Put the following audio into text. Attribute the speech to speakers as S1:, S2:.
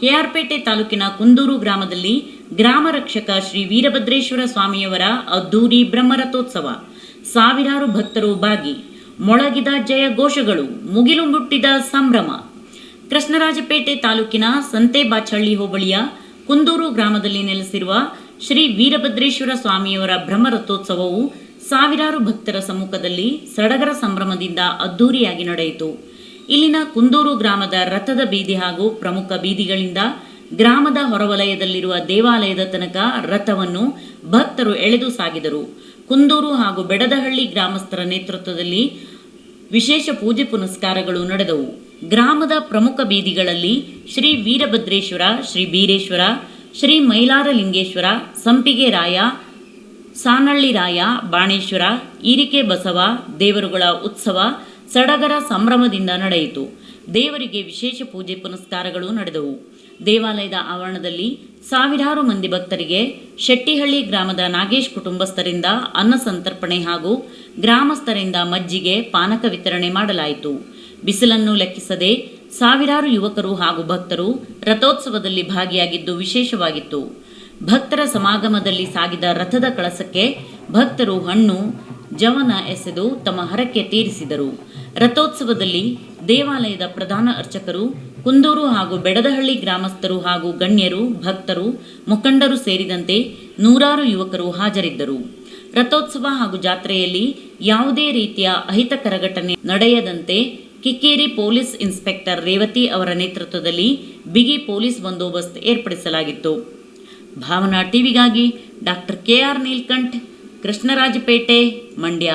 S1: ಕೆಆರ್ಪೇಟೆ ತಾಲೂಕಿನ ಕುಂದೂರು ಗ್ರಾಮದಲ್ಲಿ ಗ್ರಾಮ ರಕ್ಷಕ ಶ್ರೀ ವೀರಭದ್ರೇಶ್ವರ ಸ್ವಾಮಿಯವರ ಅದ್ದೂರಿ ಬ್ರಹ್ಮರಥೋತ್ಸವ. ಸಾವಿರಾರು ಭಕ್ತರು ಭಾಗಿ ಮೊಳಗಿದ ಜಯ ಘೋಷಗಳು ಮುಗಿಲು ಮುಟ್ಟಿದ ಸಂಭ್ರಮ. ಕೃಷ್ಣರಾಜಪೇಟೆ ತಾಲೂಕಿನ ಸಂತೆಬಾಚಹಳ್ಳಿ ಹೋಬಳಿಯ ಕುಂದೂರು ಗ್ರಾಮದಲ್ಲಿ ನೆಲೆಸಿರುವ ಶ್ರೀ ವೀರಭದ್ರೇಶ್ವರ ಸ್ವಾಮಿಯವರ ಬ್ರಹ್ಮರಥೋತ್ಸವವು ಸಾವಿರಾರು ಭಕ್ತರ ಸಮ್ಮುಖದಲ್ಲಿ ಸಡಗರ ಸಂಭ್ರಮದಿಂದ ಅದ್ದೂರಿಯಾಗಿ ನಡೆಯಿತು. ಇಲ್ಲಿನ ಕುಂದೂರು ಗ್ರಾಮದ ರಥದ ಬೀದಿ ಹಾಗೂ ಪ್ರಮುಖ ಬೀದಿಗಳಿಂದ ಗ್ರಾಮದ ಹೊರವಲಯದಲ್ಲಿರುವ ದೇವಾಲಯದ ತನಕ ರಥವನ್ನು ಭಕ್ತರು ಎಳೆದು ಸಾಗಿದರು. ಕುಂದೂರು ಹಾಗೂ ಬೆಡದಹಳ್ಳಿ ಗ್ರಾಮಸ್ಥರ ನೇತೃತ್ವದಲ್ಲಿ ವಿಶೇಷ ಪೂಜೆ ಪುನಸ್ಕಾರಗಳು ನಡೆದವು. ಗ್ರಾಮದ ಪ್ರಮುಖ ಬೀದಿಗಳಲ್ಲಿ ಶ್ರೀ ವೀರಭದ್ರೇಶ್ವರ, ಶ್ರೀ ಬೀರೇಶ್ವರ, ಶ್ರೀ ಮೈಲಾರಲಿಂಗೇಶ್ವರ, ಸಂಪಿಗೆ ರಾಯ, ಸಾನಳ್ಳಿ ರಾಯ, ಬಾಣೇಶ್ವರ, ಈರಿಕೆ ಬಸವ, ದೇವರುಗಳ ಉತ್ಸವ ಸಡಗರ ಸಂಭ್ರಮದಿಂದ ನಡೆಯಿತು. ದೇವರಿಗೆ ವಿಶೇಷ ಪೂಜೆ ಪುನಸ್ಕಾರಗಳು ನಡೆದವು. ದೇವಾಲಯದ ಆವರಣದಲ್ಲಿ ಸಾವಿರಾರು ಮಂದಿ ಭಕ್ತರಿಗೆ ಶೆಟ್ಟಿಹಳ್ಳಿ ಗ್ರಾಮದ ನಾಗೇಶ್ ಕುಟುಂಬಸ್ಥರಿಂದ ಅನ್ನ ಸಂತರ್ಪಣೆ ಹಾಗೂ ಗ್ರಾಮಸ್ಥರಿಂದ ಮಜ್ಜಿಗೆ ಪಾನಕ ವಿತರಣೆ ಮಾಡಲಾಯಿತು. ಬಿಸಿಲನ್ನು ಲೆಕ್ಕಿಸದೆ ಸಾವಿರಾರು ಯುವಕರು ಹಾಗೂ ಭಕ್ತರು ರಥೋತ್ಸವದಲ್ಲಿ ಭಾಗಿಯಾಗಿದ್ದು ವಿಶೇಷವಾಗಿತ್ತು. ಭಕ್ತರ ಸಮಾಗಮದಲ್ಲಿ ಸಾಗಿದ ರಥದ ಕಳಸಕ್ಕೆ ಭಕ್ತರು ಹಣ್ಣು ಜವನ ಎಸೆದು ತಮ್ಮ ಹರಕೆ ತೀರಿಸಿದರು. ರಥೋತ್ಸವದಲ್ಲಿ ದೇವಾಲಯದ ಪ್ರಧಾನ ಅರ್ಚಕರು, ಕುಂದೂರು ಹಾಗೂ ಬೆಡದಹಳ್ಳಿ ಗ್ರಾಮಸ್ಥರು ಹಾಗೂ ಗಣ್ಯರು, ಭಕ್ತರು, ಮುಖಂಡರು ಸೇರಿದಂತೆ ನೂರಾರು ಯುವಕರು ಹಾಜರಿದ್ದರು. ರಥೋತ್ಸವ ಹಾಗೂ ಜಾತ್ರೆಯಲ್ಲಿ ಯಾವುದೇ ರೀತಿಯ ಅಹಿತಕರ ಘಟನೆ ನಡೆಯದಂತೆ ಕಿಕ್ಕೇರಿ ಪೊಲೀಸ್ ಇನ್ಸ್ಪೆಕ್ಟರ್ ರೇವತಿ ಅವರ ನೇತೃತ್ವದಲ್ಲಿ ಬಿಗಿ ಪೊಲೀಸ್ ಬಂದೋಬಸ್ತ್ ಏರ್ಪಡಿಸಲಾಗಿತ್ತು. Bhavana ಟಿವಿಗಾಗಿ doctor K R Neelkanth Krishnarajpet Mandya